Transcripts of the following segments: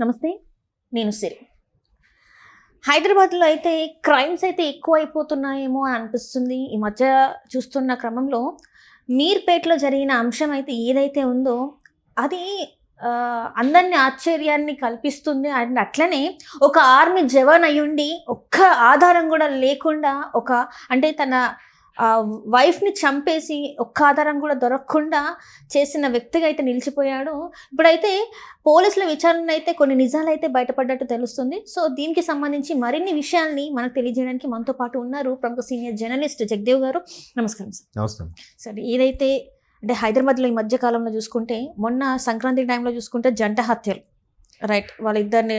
నమస్తే నేను సిరి. హైదరాబాద్లో అయితే క్రైమ్స్ అయితే ఎక్కువ అయిపోతున్నాయేమో అని అనిపిస్తుంది. ఈ మధ్య చూస్తున్న క్రమంలో మీర్పేటలో జరిగిన అంశం అయితే ఏదైతే ఉందో అది అందరినీ ఆశ్చర్యాన్ని కల్పిస్తుంది. అండ్ అట్లనే ఒక ఆర్మీ జవాన్ అయ్యుండి ఒక్క ఆధారం కూడా లేకుండా ఒక అంటే తన వైఫ్ని చంపేసి ఒక్క ఆధారం కూడా దొరకకుండా చేసిన వ్యక్తిగా అయితే నిలిచిపోయాడు. ఇప్పుడైతే పోలీసుల విచారణ అయితే కొన్ని నిజాలు అయితే బయటపడ్డట్టు తెలుస్తుంది. సో దీనికి సంబంధించి మరిన్ని విషయాల్ని మనకు తెలియజేయడానికి మనతో పాటు ఉన్నారు ప్రముఖ సీనియర్ జర్నలిస్ట్ జగదేవ్ గారు. నమస్కారం సార్. నమస్తే. సరే ఏదైతే అంటే హైదరాబాద్లో ఈ మధ్య కాలంలో చూసుకుంటే మొన్న సంక్రాంతి టైంలో చూసుకుంటే జంట హత్యలు. రైట్ వాళ్ళ ఇద్దరిని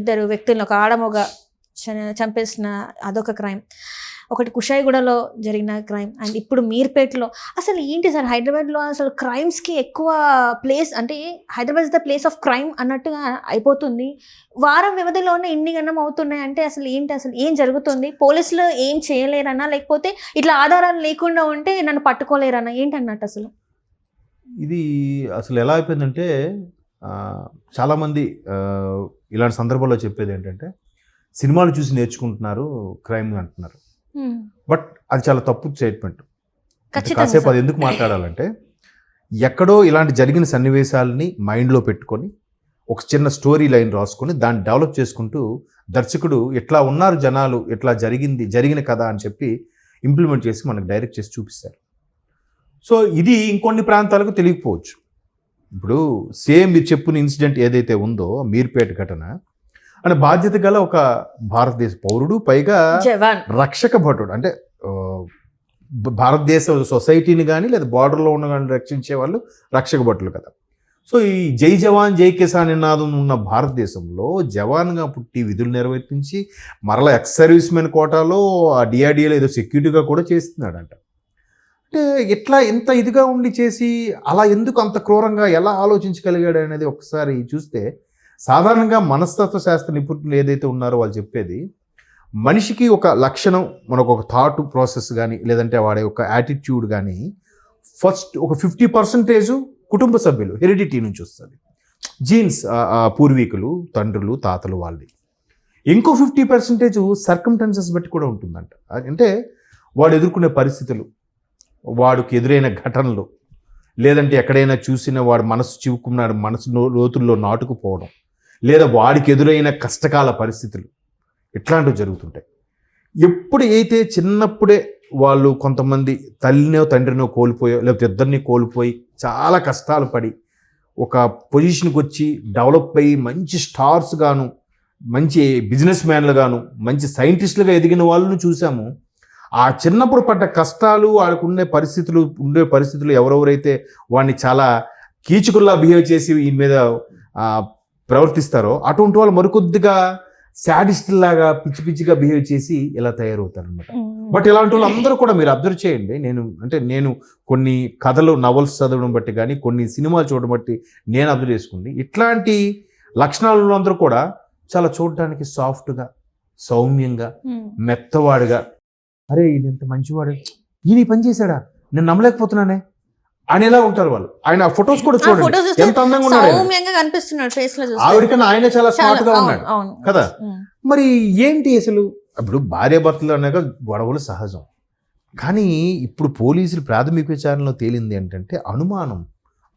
ఇద్దరు వ్యక్తులను ఒక ఆడమొగ చంపేసిన అదొక క్రైమ్. ఒకటి కుషాయిగూడలో జరిగిన క్రైమ్. అండ్ ఇప్పుడు మీర్పేటలో. అసలు ఏంటి సార్ హైదరాబాద్లో అసలు క్రైమ్స్కి ఎక్కువ ప్లేస్ అంటే Hyderabad is the place of crime అన్నట్టుగా అయిపోతుంది. వారం వ్యవధిలోనే ఇన్ని గణం అవుతున్నాయి అంటే అసలు ఏంటి? అసలు ఏం జరుగుతుంది? పోలీసులు ఏం చేయలేరన్నా? లేకపోతే ఇట్లా ఆధారాలు లేకుండా ఉంటే నన్ను పట్టుకోలేరన్నా? ఏంటి అన్నట్టు అసలు? ఇది అసలు ఎలా అయిపోయిందంటే చాలామంది ఇలాంటి సందర్భాల్లో చెప్పేది ఏంటంటే సినిమాలు చూసి నేర్చుకుంటున్నారు క్రైమ్ అంటున్నారు. బట్ అది చాలా తప్పు స్టేట్మెంట్ కాసేపు. అది ఎందుకు మాట్లాడాలంటే ఎక్కడో ఇలాంటి జరిగిన సన్నివేశాలని మైండ్లో పెట్టుకొని ఒక చిన్న స్టోరీ లైన్ రాసుకొని దాన్ని డెవలప్ చేసుకుంటూ దర్శకుడు ఎట్లా ఉన్నారు జనాలు ఎట్లా జరిగింది జరిగిన కథ అని చెప్పి ఇంప్లిమెంట్ చేసి మనకు డైరెక్ట్ చేసి చూపిస్తారు. సో ఇది ఇంకొన్ని ప్రాంతాలకు తెలియకపోవచ్చు. ఇప్పుడు సేమ్ మీరు చెప్పిన ఇన్సిడెంట్ ఏదైతే ఉందో మీర్పేట ఘటన అంటే బాధ్యత గల ఒక భారతదేశ పౌరుడు పైగా రక్షక భటుడు. అంటే భారతదేశ సొసైటీని కానీ లేదా బార్డర్లో ఉన్న కానీ రక్షించే వాళ్ళు రక్షక భటులు కదా. సో ఈ జై జవాన్ జై కిసాన్ నినాదం ఉన్న భారతదేశంలో జవాన్గా పుట్టి విధులు నిర్వర్తించి మరలా ఎక్స్ సర్వీస్ మెన్ కోటాలో ఆ డిఆర్డిఏలో ఏదో సెక్యూరిటీగా కూడా చేస్తున్నాడంట. అంటే ఎట్లా ఎంత ఇదిగా ఉండి చేసి అలా ఎందుకు అంత క్రూరంగా ఎలా ఆలోచించగలిగాడు అనేది ఒకసారి చూస్తే సాధారణంగా మనస్తత్వ శాస్త్ర నిపుణులు ఏదైతే ఉన్నారో వాళ్ళు చెప్పేది మనిషికి ఒక లక్షణం మనకు ఒక థాట్ ప్రాసెస్ కానీ లేదంటే వాడే ఒక యాటిట్యూడ్ కానీ ఫస్ట్ ఒక ఫిఫ్టీ పర్సెంటేజ్ కుటుంబ సభ్యులు హెరిడిటీ నుంచి వస్తుంది. జీన్స్ పూర్వీకులు తండ్రులు తాతలు వాళ్ళది. ఇంకో ఫిఫ్టీ పర్సెంటేజ్ సర్కమ్టెన్సెస్ బట్టి కూడా ఉంటుందంట. అంటే వాడు ఎదుర్కొనే పరిస్థితులు వాడికి ఎదురైన ఘటనలు లేదంటే ఎక్కడైనా చూసిన వాడు మనసు చివుకున్నాడు మనసు లోతుల్లో నాటుకుపోవడం. లేదా వాడికి ఎదురైన కష్టకాల పరిస్థితులు ఇట్లాంటివి జరుగుతుంటాయి. ఎప్పుడు అయితే చిన్నప్పుడే వాళ్ళు కొంతమంది తల్లినో తండ్రినో కోల్పోయో లేకపోతే ఇద్దరిని కోల్పోయి చాలా కష్టాలు పడి ఒక పొజిషన్కి వచ్చి డెవలప్ అయ్యి మంచి స్టార్స్ గాను మంచి బిజినెస్ మ్యాన్లుగాను మంచి సైంటిస్టులుగా ఎదిగిన వాళ్ళను చూసాము. ఆ చిన్నప్పుడు పడ్డ కష్టాలు వాళ్ళకు ఉండే పరిస్థితులు ఉండే పరిస్థితులు ఎవరెవరైతే వాడిని చాలా కీచుకుల్లా బిహేవ్ చేసి ఈయన మీద ప్రవర్తిస్తారో అటువంటి వాళ్ళు మరికొద్దిగా శాడిస్ట్ లాగా పిచ్చి పిచ్చిగా బిహేవ్ చేసి ఇలా తయారవుతారు అనమాట బట్ ఇలాంటి వాళ్ళు అందరూ కూడా మీరు అబ్జర్వ్ చేయండి. నేను అంటే నేను కొన్ని కథలు నవల్స్ చదవడం బట్టి కానీ కొన్ని సినిమాలు చూడడం బట్టి నేను అబ్జర్వ్ చేసుకుంది. ఇట్లాంటి లక్షణాలు ఉన్నందరూ కూడా చాలా చూడడానికి సాఫ్ట్గా సౌమ్యంగా మెత్తవాడుగా అరే ఈయన ఎంత మంచివాడు. ఈయన పని చేశాడా? నేను నమ్మలేకపోతున్నానే. అనేలా ఉంటారు వాళ్ళు? ఆయన ఫొటోస్ కూడా చూడండి. ఎంత అందంగా ఉన్నాడు కనిపిస్తున్నాడు ఫేస్లో చూస్తే. ఆవిడకన్నా ఆయన చాలా స్మార్ట్గా ఉన్నాడు కదా. మరి ఏంటి అసలు? ఇప్పుడు భార్య భర్తలు అనగా గొడవలు సహజం. కానీ ఇప్పుడు పోలీసులు ప్రాథమిక విచారణలో తేలింది ఏంటంటే అనుమానం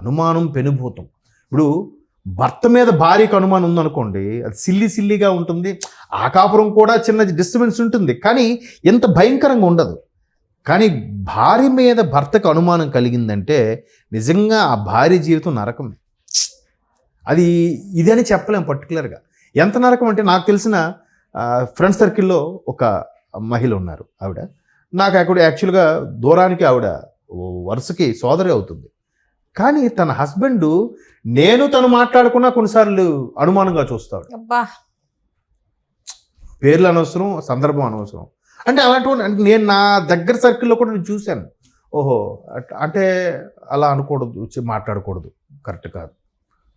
అనుమానం పెనుభూతం. ఇప్పుడు భర్త మీద భార్యకు అనుమానం ఉందనుకోండి అది సిల్లి సిల్లిగా ఉంటుంది ఆ కాపురం కూడా చిన్న డిస్టర్బెన్స్ ఉంటుంది. కానీ ఎంత భయంకరంగా ఉండదు. కానీ భార్య మీద భర్తకు అనుమానం కలిగిందంటే నిజంగా ఆ భార్య జీవితం నరకమే అది ఇదని చెప్పలేం పర్టికులర్గా. ఎంత నరకం అంటే నాకు తెలిసిన ఫ్రెండ్ సర్కిల్లో ఒక మహిళ ఉన్నారు ఆవిడ. నాకు అక్కడ యాక్చువల్గా దూరానికి ఆవిడ వరుసకి సోదరి అవుతుంది. కానీ తన హస్బెండ్ నేను తను మాట్లాడుకున్నా కొన్నిసార్లు అనుమానంగా చూస్తాడు. అబ్బా! పేర్లు అనవసరం సందర్భం అనవసరం. అంటే అలాంటి నేను నా దగ్గర సర్కిల్లో కూడా నేను చూశాను. ఓహో అట్- అలా అనకూడదు మాట్లాడకూడదు. కరెక్ట్ కాదు.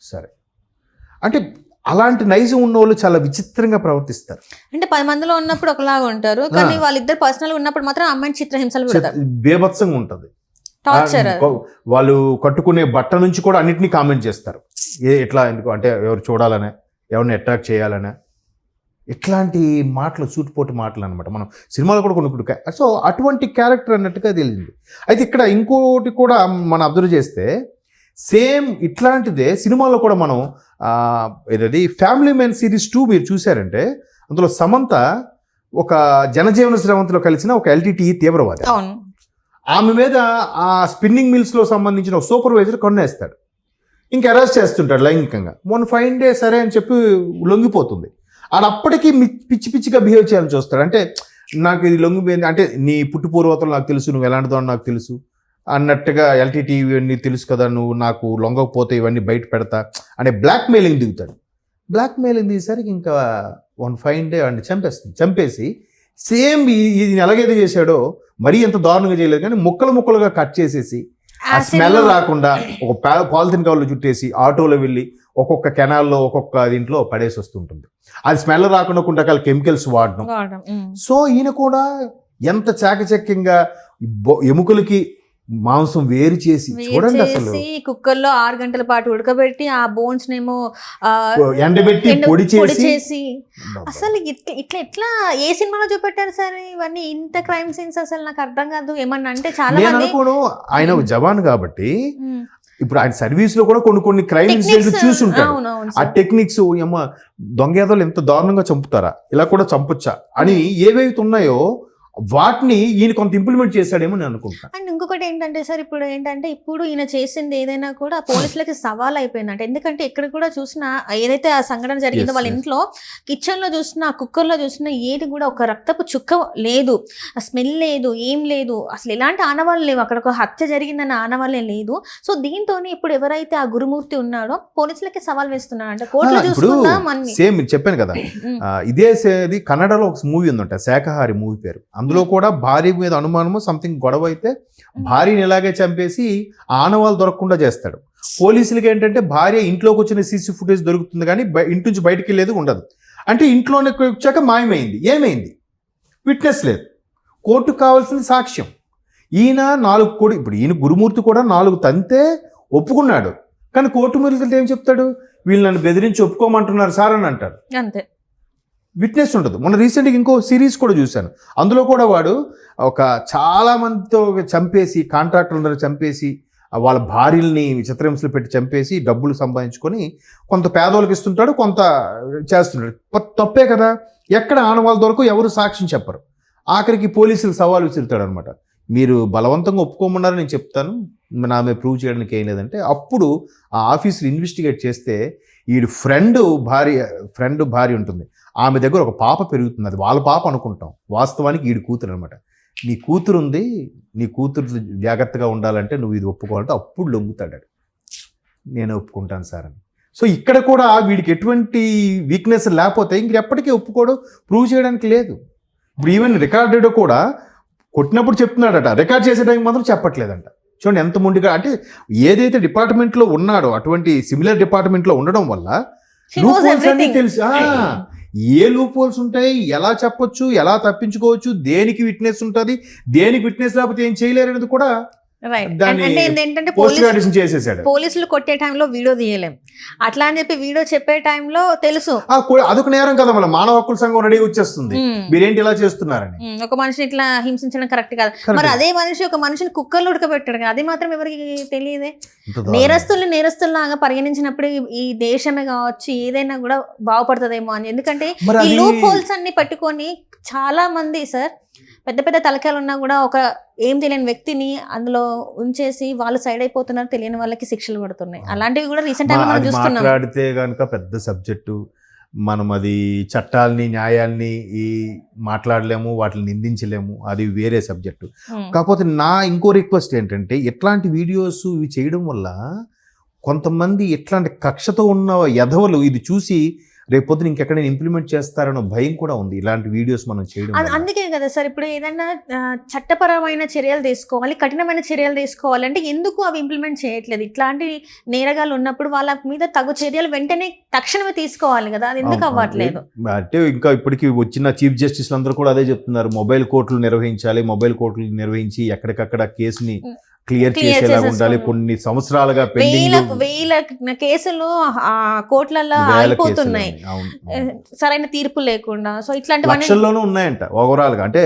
సరే. అంటే అలాంటి నైజం ఉన్న వాళ్ళు చాలా విచిత్రంగా ప్రవర్తిస్తారు. అంటే పది మందిలో ఉన్నప్పుడు ఒకలాగా ఉంటారు కానీ వాళ్ళిద్దరు పర్సనల్ ఉన్నప్పుడు మాత్రం అమ్మాయిని చిత్రహింసలు పెడతారు. బేభత్సంగా ఉంటుంది. టార్చర్. వాళ్ళు కట్టుకునే బట్ట నుంచి కూడా అన్నిటినీ కామెంట్ చేస్తారు. ఏ ఎట్లా ఎందుకు? అంటే ఎవరు చూడాలనే ఎవరిని అట్రాక్ట్ చేయాలనా. ఇట్లాంటి మాటలు సూటిపోటి మాటలు అనమాట మనం సినిమాలో కూడా కొన్ని కొన్ని సో అటువంటి క్యారెక్టర్ అన్నట్టుగా తెలిసింది అయితే ఇక్కడ ఇంకోటి కూడా మనం అబ్జర్వ్ చేస్తే సేమ్ ఇట్లాంటిదే సినిమాలో కూడా మనం ఏదది ఫ్యామిలీ మెన్ సిరీస్ టూ మీరు చూసారంటే అందులో సమంత ఒక జనజీవన శ్రవంతిలో కలిసిన ఒక ఎల్టీటీ తీవ్రవాది. ఆమె మీద ఆ స్పిన్నింగ్ మిల్స్లో సంబంధించిన ఒక సూపర్వైజర్ కొన్నేస్తాడు. ఇంకా అరెస్ట్ చేస్తుంటాడు లైంగికంగా. మొన్న ఫైన్ డే సరే అని చెప్పి లొంగిపోతుంది. ఆడ అప్పటికీ పిచ్చి పిచ్చిగా బిహేవ్ చేయాలని చూస్తాడు. అంటే నాకు ఇది లొంగిపోయింది. అంటే నీ పుట్టు పూర్వతలు నాకు తెలుసు నువ్వు ఎలాంటిదో నాకు తెలుసు. అన్నట్టుగా ఎల్టీటీ ఇవన్నీ తెలుసు కదా నువ్వు నాకు లొంగకపోతే ఇవన్నీ బయట పెడతా అనే బ్లాక్ మెయిలింగ్ దిగుతాడు. బ్లాక్ మెయిలింగ్ దిగేసరికి ఇంకా వన్ ఫైన్ డే వాడిని చంపేస్తుంది. చంపేసి సేమ్ ఇది ఎలాగైతే చేశాడో మరీ ఎంత దారుణంగా చేయలేదు కానీ ముక్కలు ముక్కలుగా కట్ చేసేసి ఆ స్మెల్ రాకుండా ఒక పాలిథిన్ కవర్లో చుట్టేసి ఆటోలో వెళ్ళి ఒక్కొక్క కెనాల్లో ఒక్కొక్క దీంట్లో పడేసి వస్తుంటుంది అది స్మెల్ రాకుండా కుండకాల కెమికల్స్ వాడడం. సో ఈయన కూడా ఎంత చాకచక్యంగా ఎముకలకి మాంసం వేరు చేసి చూడండి అసలు. కుక్కర్లో ఆరు గంటల పాటు ఉడకబెట్టి ఆ బోన్స్ నేమో ఎండబెట్టి ఎండ- పొడి చేసి. అసలు ఇట్లా ఇట్లా ఏ సినిమాలో చూపెట్టారు సార్ ఇవన్నీ? ఇంత క్రైమ్ సీన్స్ అసలు నాకు అర్థం కాదు. ఏమన్నా అంటే చాలా నేను అనుకోను ఆయన ఒక జవాన్ కాబట్టి ఇప్పుడు ఆయన సర్వీస్లో కూడా కొన్ని కొన్ని క్రైమ్ ఇన్సిడెంట్స్ చూసుంటారు ఆ. టెక్నిక్స్ ఏమో దొంగేదలు ఎంత దారుణంగా చంపుతారా? ఇలా కూడా చంపొచ్చా? అని ఏవైతే ఉన్నాయో వాటిని ఈయన కొంత ఇంప్లిమెంట్ చేశాడేమో నేను అనుకుంటా. అండ్ ఇంకొకటి ఏంటంటే సార్ ఇప్పుడు ఏంటంటే ఇప్పుడు ఈయన చేసింది ఏదైనా కూడా పోలీసులకి సవాల్ అయిపోయిందంట ఎందుకంటే ఎక్కడ కూడా చూసినా ఏదైతే ఆ సంఘటన జరిగిందో వాళ్ళ. ఇంట్లో కిచెన్లో చూసినా కుక్కర్లో చూసినా ఏది కూడా ఒక రక్తపు చుక్క లేదు. స్మెల్ లేదు ఏం లేదు. అసలు ఎలాంటి ఆనవాళ్ళు లేవు. అక్కడ ఒక హత్య జరిగిందన్న ఆనవాళ్ళే లేదు. సో దీంతో ఇప్పుడు ఎవరైతే ఆ గురుమూర్తి ఉన్నాడో పోలీసులకి సవాల్ వేస్తున్నాడు. అంటే కోర్టులో మన సేమ్ చెప్పాను కదా. ఇదే కన్నడలో ఒక మూవీ ఉందంట. శాఖహారి మూవీ పేరు. అందులో కూడా భార్య మీద అనుమానము సంథింగ్ గొడవ అయితే భార్యని ఇలాగే చంపేసి ఆనవాళ్ళు దొరకకుండా చేస్తాడు. పోలీసులకి ఏంటంటే భార్య ఇంట్లోకి వచ్చిన సీసీ ఫుటేజ్ దొరుకుతుంది కానీ బయ- ఇంటి నుంచి బయటికి వెళ్ళేది ఉండదు. అంటే ఇంట్లోనే వచ్చాక మాయమైంది. ఏమైంది? విట్నెస్ లేదు. కోర్టుకు కావాల్సిన సాక్ష్యం. ఈయన నాలుగు కోడి ఇప్పుడు ఈయన గురుమూర్తి కూడా నాలుగు తంతే ఒప్పుకున్నాడు. కానీ కోర్టు మీద ఏం చెప్తాడు? వీళ్ళు నన్ను బెదిరించి ఒప్పుకోమంటున్నారు సార్ అని అంటారు. అంతే. విట్నెస్ ఉండదు మొన్న రీసెంట్గా ఇంకో సిరీస్ కూడా చూశాను. అందులో కూడా వాడు ఒక చాలామందితో చంపేసి కాంట్రాక్టర్లందరూ చంపేసి వాళ్ళ భార్యల్ని చిత్రహింసలు పెట్టి చంపేసి డబ్బులు సంపాదించుకొని కొంత పేదోళ్ళకి ఇస్తుంటాడు కొంత చేస్తుంటాడు. తప్పే కదా. ఎక్కడ ఆనవాళ్ళ దొరకు ఎవరు సాక్ష్యం చెప్పరు. ఆఖరికి పోలీసులు సవాల్ విసురుతాడు అనమాట మీరు బలవంతంగా ఒప్పుకోమన్నారని నేను చెప్తాను. నా మీద ప్రూవ్ చేయడానికి ఏం లేదంటే అప్పుడు ఆ ఆఫీసులు ఇన్వెస్టిగేట్ చేస్తే వీడి ఫ్రెండ్ భార్య ఫ్రెండ్ భార్య ఉంటుంది. ఆమె దగ్గర ఒక పాప పెరుగుతుంది. అది వాళ్ళ పాప అనుకుంటాం. వాస్తవానికి వీడి కూతురు అనమాట నీ కూతురు ఉంది నీ కూతురు జాగ్రత్తగా ఉండాలంటే నువ్వు ఇది ఒప్పుకోవాలంటే అప్పుడు లొంగుతాడు నేను ఒప్పుకుంటాను సార్ అని. సో ఇక్కడ కూడా వీడికి ఎటువంటి వీక్నెస్ లేకపోతే ఇంకెప్పటికీ ఒప్పుకోవడం ప్రూవ్ చేయడానికి లేదు. ఇప్పుడు ఈవెన్ రికార్డెడ్ కూడా కొట్టినప్పుడు చెప్తున్నాడట. రికార్డ్ చేసే టైం మాత్రం చెప్పట్లేదంట. చూడండి ఎంత ముందుగా అంటే ఏదైతే డిపార్ట్మెంట్లో ఉన్నాడో అటువంటి సిమిలర్ డిపార్ట్మెంట్లో ఉండడం వల్ల అన్నీ. తెలుసు ఏ లూప్ హోల్స్ ఉంటాయి ఎలా చెప్పొచ్చు ఎలా తప్పించుకోవచ్చు దేనికి విట్నెస్ ఉంటుంది దేనికి విట్నెస్ లేకపోతే ఏం చేయలేరు అనేది కూడా పోలీసులు కొట్టే టైంలో వీడియో తీయలేం. అట్లా అని చెప్పి వీడియో చెప్పే టైంలో తెలుసు. అదొక నేరం కదా మళ్ళీ. మానవ హక్కుల సంఘం రెడీ వచ్చేస్తుంది. ఉమ్, మీరేంటి ఇలా చేస్తున్నారని. ఉమ్, ఒక మనిషిని ఇట్లా హింసించడం కరెక్ట్ కాదు. మరి అదే మనిషి ఒక మనిషిని కుక్కర్లో ఉడకబెట్టాడు కదా అది మాత్రం ఎవరికి తెలియదే. నేరస్తుల్ని నేరస్తుల్లాగా పరిగణించినప్పుడు ఈ- దేశమే కావచ్చు ఏదైనా కూడా బాగుపడుతుందేమో అని. ఎందుకంటే ఈ లూప్ హోల్స్ అన్ని పట్టుకొని చాలా మంది సార్ పెద్ద పెద్ద తలకాయలు ఉన్నా కూడా ఒక ఏం తెలియని వ్యక్తిని అందులో ఉంచేసి వాళ్ళు సైడ్ అయిపోతున్నారు తెలియని వాళ్ళకి శిక్షలు పడుతున్నాయి. అలాంటివి కూడా రీసెంట్ మనం చూస్తున్నాం. మాట్లాడితే కనుక పెద్ద సబ్జెక్టు మనం అది చట్టాలని న్యాయాల్ని ఈ మాట్లాడలేము వాటిని నిందించలేము. అది వేరే సబ్జెక్టు. కాకపోతే నా ఇంకో రిక్వెస్ట్ ఏంటంటే ఇట్లాంటి వీడియోస్ ఇవి చేయడం వల్ల కొంతమంది ఇట్లాంటి కక్షతో ఉన్న యధవలు ఇది చూసి రేపొద్దున ఇంకెక్కడైనా ఇంప్లిమెంట్ చేస్తారన్న భయం కూడా ఉంది. ఇలాంటి వీడియోస్ మనం చేయడం. అందుకే కదా సార్ ఇప్పుడు ఏదైనా చట్టపరమైన చర్యలు తీసుకోవాలి కఠినమైన చర్యలు తీసుకోవాలి అంటే ఎందుకు అవి ఇంప్లిమెంట్ చేయట్లేదు? ఇట్లాంటి నేరగాళ్ళు ఉన్నప్పుడు వాళ్ళ మీద తగు చర్యలు వెంటనే తక్షణమే తీసుకోవాలి కదా అది ఎందుకు అవ్వట్లేదు. అంటే ఇంకా ఇప్పటికి వచ్చిన చీఫ్ జస్టిస్ అందరూ కూడా అదే చెప్తున్నారు. మొబైల్ కోర్టులు నిర్వహించాలి మొబైల్ కోర్టులు నిర్వహించి ఎక్కడికక్కడ కేసుని క్లియర్ చేసేలాగా ఉండాలి. కొన్ని సంవత్సరాలుగా వేల వేల కేసులు ఆ కోట్లలో అయిపోతున్నాయి సరైన తీర్పు లేకుండా. సో ఇట్లాంటివన్నీ లక్షల్లోనూ ఉన్నాయంట ఓవరాల్గా. అంటే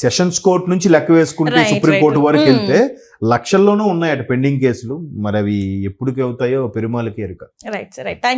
సెషన్స్ కోర్ట్ నుంచి లెక్క వేసుకుంటే Right, సుప్రీం right. కోర్టు వరకు. వెళ్తే లక్షల్లోనూ ఉన్నాయట పెండింగ్ కేసులు. మరి అవి ఎప్పటికి అవుతాయో పెరుమాలకి ఎరుక. Right right thank